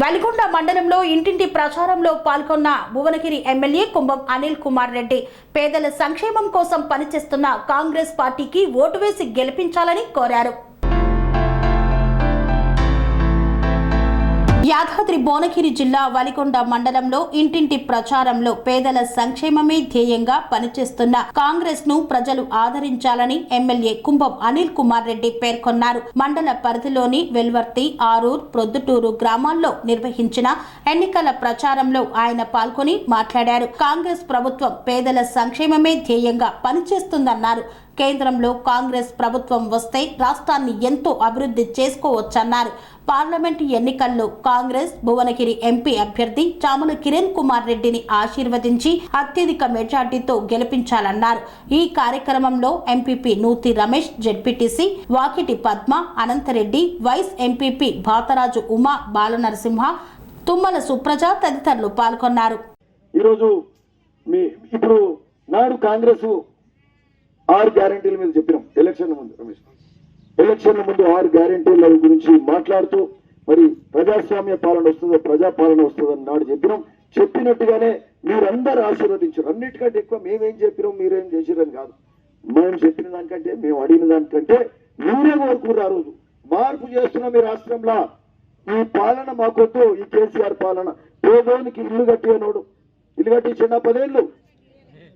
వెలిగొండ మండలంలో ఇంటింటి ప్రచారంలో పాల్గొన్న భువనగిరి ఎమ్మెల్యే కుంభం అనిల్ కుమార్ రెడ్డి. పేదల సంక్షేమం కోసం పనిచేస్తున్న కాంగ్రెస్ పార్టీకి ఓటు వేసి గెలిపించాలని కోరారు. యాదాద్రి భువనగిరి జిల్లా వలికొండ మండలంలో ఇంటింటి ప్రచారంలో పేదల సంక్షేమమే ధ్యేయంగా పనిచేస్తున్న కాంగ్రెస్ను ప్రజలు ఆదరించాలని ఎమ్మెల్యే కుంభం అనిల్ కుమార్ రెడ్డి పేర్కొన్నారు. మండల పరిధిలోని వెల్వర్తి ఆరూర్ ప్రొద్దుటూరు గ్రామాల్లో నిర్వహించిన ఎన్నికల ప్రచారంలో ఆయన పాల్గొని మాట్లాడారు. కాంగ్రెస్ ప్రభుత్వం పేదల సంక్షేమమే ధ్యేయంగా పనిచేస్తుందన్నారు. కేంద్రంలో కాంగ్రెస్ ప్రభుత్వం వస్తే రాష్ట్రాన్ని ఎంతో అభివృద్ధి చేసుకోవచ్చన్నారు. పార్లమెంటు ఎన్నికల్లో కాంగ్రెస్ భువనగిరి ఎంపీ అభ్యర్థి చాముల కిరణ్ కుమార్ రెడ్డిని ఆశీర్వదించి అత్యధిక మెజార్టీతో గెలిపించాలన్నారు. ఈ కార్యక్రమంలో MPP Nuthi Ramesh ZPTC Vakiti Padma Anantareddy vice MPP Bhatharaju Uma Balanarasimha Tummala Supraja తదితరులు పాల్గొన్నారు. ఈరోజు మీ ఇప్పుడు నాడు కాంగ్రెస్ ఆరు గ్యారంటీల మీద చెప్పినాం. ఎలక్షన్ ముందు రమేష్. ఎలక్షన్ల ముందు ఆరు గ్యారంటీల గురించి మాట్లాడుతూ మరి ప్రజాస్వామ్య పాలన వస్తుందో ప్రజా పాలన వస్తుందని నాడు చెప్పినాం. చెప్పినట్టుగానే మీరందరూ ఆశీర్వదించారు. అన్నిటికంటే ఎక్కువ మేమేం చెప్పినాం మీరేం చేసిరని కాదు. మేము చెప్పిన దానికంటే మేము అడిగిన దానికంటే మీరే కోరుకున్నారు ఆ రోజు. మార్పు చేస్తున్నాం మీ రాష్ట్రంలో. ఈ పాలన మాకొద్దు ఈ కేసీఆర్ పాలన. పేదోనికి ఇల్లు కట్టినోడు ఇల్లు కట్టించిన పదేళ్ళు.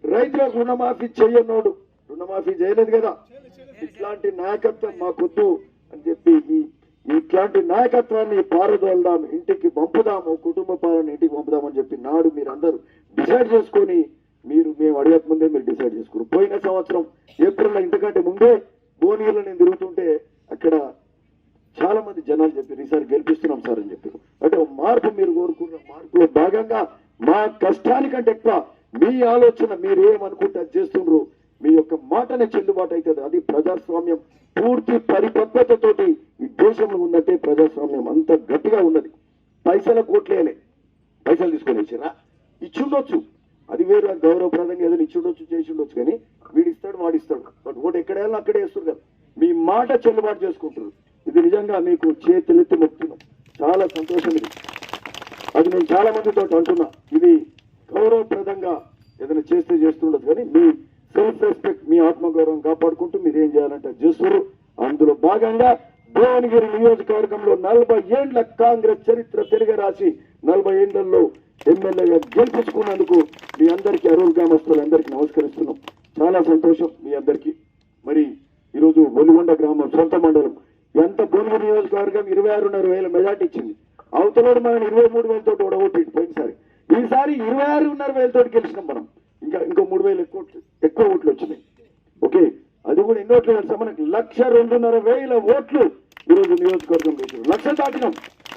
రైతులకు రుణమాఫీ చెయ్యనోడు రుణమాఫీ చేయలేదు కదా? ఇట్లాంటి నాయకత్వం మాకొద్దు అని చెప్పి ఇట్లాంటి నాయకత్వాన్ని పారదోల్దాం ఇంటికి పంపుదాము కుటుంబ పాలన ఇంటికి పంపుదామని చెప్పి నాడు మీరు అందరూ డిసైడ్ చేసుకొని మీరు మేము అడగక ముందే మీరు డిసైడ్ చేసుకున్నారు. పోయిన సంవత్సరం ఏప్రిల్ ఇంతకంటే ముందే బోనీలో నేను తిరుగుతుంటే అక్కడ చాలా మంది జనాలు చెప్పారు ఈసారి గెలిపిస్తున్నాం సార్ అని చెప్పారు. అంటే మార్పు మీరు కోరుకున్న మార్పులో భాగంగా మా కష్టానికంటే ఎక్కువ మీ ఆలోచన మీరు ఏమనుకుంటే అది చేస్తుండ్రు మీ యొక్క మాటనే చెల్లుబాటు అవుతుంది. అది ప్రజాస్వామ్యం పూర్తి పరిపక్వతతోటి ఈ దేశంలో ఉన్నట్టే ప్రజాస్వామ్యం అంత గట్టిగా ఉన్నది. పైసల కోట్లేనే పైసలు తీసుకొని ఇచ్చిరా ఇచ్చుండొచ్చు. అది వేరు గౌరవప్రదంగా ఏదైనా ఇచ్చిండొచ్చు చేసి ఉండొచ్చు కానీ వీడు ఇస్తాడు వాడు ఇస్తాడు బట్ ఓటు ఎక్కడ అక్కడే వేస్తారు కదా. మీ మాట చెల్లుబాటు చేసుకుంటారు. ఇది నిజంగా మీకు చేతులెత్తి మొక్కుతున్నాం. చాలా సంతోషం ఇది. అది నేను చాలా మందితో అంటున్నా. ఇది గౌరవప్రదంగా ఏదైనా చేస్తే చేస్తుండదు కానీ మీ సెల్ఫ్ రెస్పెక్ట్ మీ ఆత్మగౌరవం కాపాడుకుంటూ మీరు ఏం చేయాలంటే అది చేస్తారు అందులో భాగంగా భువనగిరి నియోజకవర్గంలో నలభై ఏండ్ల కాంగ్రెస్ చరిత్ర తిరిగి రాసి నలభై ఏండ్లలో ఎమ్మెల్యేగా గెలిపించుకున్నందుకు మీ అందరికీ అరూరు గ్రామస్తులందరికీ నమస్కరిస్తున్నాం. చాలా సంతోషం మీ అందరికీ. మరి ఈరోజు బొలిగొండ గ్రామం సొంత మండలం. ఎంత భువనగిరి నియోజకవర్గం? ఇరవై ఆరున్నర వేల మెజార్టీ ఇచ్చింది. అవతలోడు మనం ఇరవై మూడు వేలతో ఓడగొట్టి పోయినసారి. ఈసారి ఇరవై ఆరున్నర వేలతో గెలిచినాం మనం. ఇంకా ఇంకో మూడు వేలు ఎక్కువ ఓట్లు- ఎక్కువ ఓట్లు వచ్చినాయి. ఓకే? అది కూడా ఎన్ని ఓట్లు తెలుసా మనకి లక్ష రెండున్నర వేల ఓట్లు ఈరోజు నియోజకవర్గం వేసారు లక్ష దాటినాం.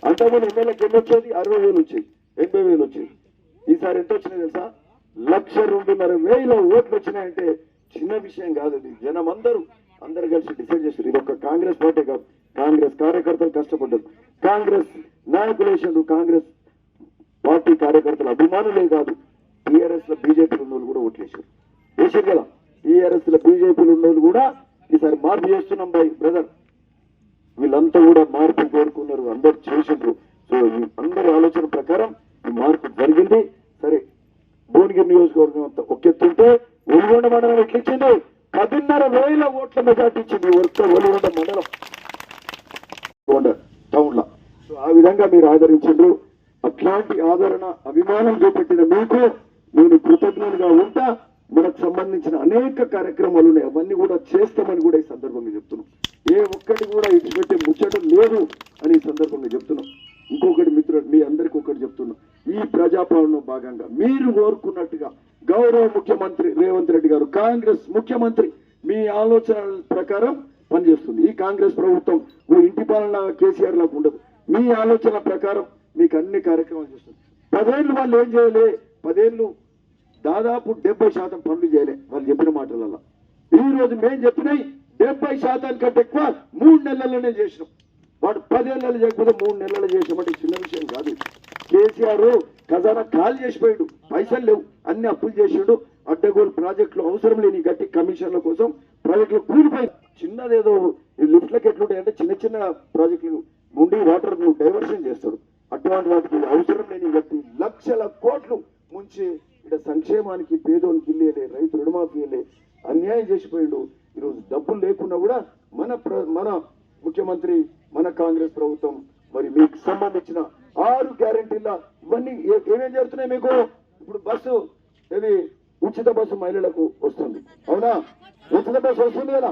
అంతకుముందు ఎమ్మెల్యేకి ఎన్ని వచ్చేది? అరవై వేలు వచ్చేది. ఎనభై వేలు వచ్చేది. ఈసారి ఎంత వచ్చినాయి తెలుసా? లక్ష రెండున్నర వేల ఓట్లు వచ్చినాయంటే చిన్న విషయం కాదు ఇది. జనం అందరూ అందరు కలిసి డిసైడ్ చేశారు. ఇది ఒక కాంగ్రెస్ పార్టీ కాదు. కాంగ్రెస్ కార్యకర్తలు కష్టపడ్డారు. కాంగ్రెస్ నాయకులు కాంగ్రెస్ పార్టీ కార్యకర్తల అభిమానులే కాదు. టీఆర్ఎస్లో బీజేపీలు ఉన్న కూడా ఓట్లేశారు వేసారు కదా? టీఆర్ఎస్లో బీజేపీలు ఉన్న వాళ్ళు కూడా ఈసారి మార్పు చేస్తున్నాం బాయ్ బ్రదర్. వీళ్ళంతా కూడా మార్పు కోరుకున్నారు అందరు చేసిండ్రు. సో ఈ అందరి ఆలోచన ప్రకారం ఈ మార్పు జరిగింది. సరే భువనగిరి నియోజకవర్గం అంతా ఒక ఎత్తుంటే ఒలిగొండ మండలం ఎట్లిచ్చింది? పదిన్నర వేల ఓట్ల మెజార్టీ ఇచ్చింది ఒక్క ఒలిగొండ మండలం. ఒలిగొండ టౌన్లో సో ఆ విధంగా మీరు ఆదరించారు అట్లాంటి ఆదరణ అభిమానం చూపెట్టిన మీకు నేను కృతజ్ఞునిగా ఉంటా. మనకు సంబంధించిన అనేక కార్యక్రమాలు ఉన్నాయి. అవన్నీ కూడా చేస్తామని కూడా ఈ సందర్భంగా చెప్తున్నాం. ఏ ఒక్కటి కూడా ఇటుపెట్టే ముచ్చటం లేదు అని ఈ సందర్భంగా చెప్తున్నాం. ఇంకొకటి మిత్రుడు మీ అందరికీ ఒకటి చెప్తున్నాం. ఈ ప్రజాపాలనలో భాగంగా మీరు కోరుకున్నట్టుగా గౌరవ ముఖ్యమంత్రి రేవంత్ రెడ్డి గారు కాంగ్రెస్ ముఖ్యమంత్రి మీ ఆలోచన ప్రకారం పనిచేస్తుంది. ఈ కాంగ్రెస్ ప్రభుత్వం ఓ ఇంటి పాలన కేసీఆర్ లాగా ఉండదు. మీ ఆలోచన ప్రకారం మీకు అన్ని కార్యక్రమాలు చేస్తుంది. పదేళ్ళు వాళ్ళు ఏం చేయలే? పదేళ్ళు దాదాపు డెబ్బై శాతం పనులు చేయలే వాళ్ళు చెప్పిన మాటలలో ఈ రోజు మేము చెప్పినాయి డెబ్బై శాతానికంటే ఎక్కువ మూడు నెలల్లోనే చేసినాం. వాడు పదేళ్ళు చేయకపోతే మూడు నెలలు చేసామంటే చిన్న విషయం కాదు. కేసీఆర్ ఖజానా ఖాళీ చేసిపోయాడు. పైసలు లేవు. అన్ని అప్పులు చేసాడు. అడ్డగోలు ప్రాజెక్టులు అవసరం లేని గట్టి కమిషన్ల కోసం ప్రాజెక్టులు కూలిపోయి చిన్నదేదో ఈ లిఫ్ట్లకు ఎట్లుంటాయంటే చిన్న చిన్న ప్రాజెక్టులు. ముండి వాటర్ డైవర్షన్ చేస్తాడు అటువంటి వాటికి అవసరం లేని గట్టి లక్షల కోట్లు ముంచి ఇక్కడ సంక్షేమానికి పేదోనికి ఇల్లేలే రైతు రుణమాఫీ ఇల్లే అన్యాయం చేసిపోయిండు. ఈరోజు డబ్బులు లేకున్నా కూడా మన మన ముఖ్యమంత్రి మన కాంగ్రెస్ ప్రభుత్వం మరి మీకు సంబంధించిన ఆరు గ్యారెంటీల ఇవన్నీ ఏమేం జరుగుతున్నాయి మీకు? ఇప్పుడు బస్సు ఇది ఉచిత బస్సు మహిళలకు వస్తుంది. అవునా? ఉచిత బస్సు వస్తుంది కదా?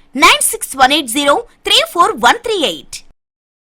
Nine six one eight zero three four one three eight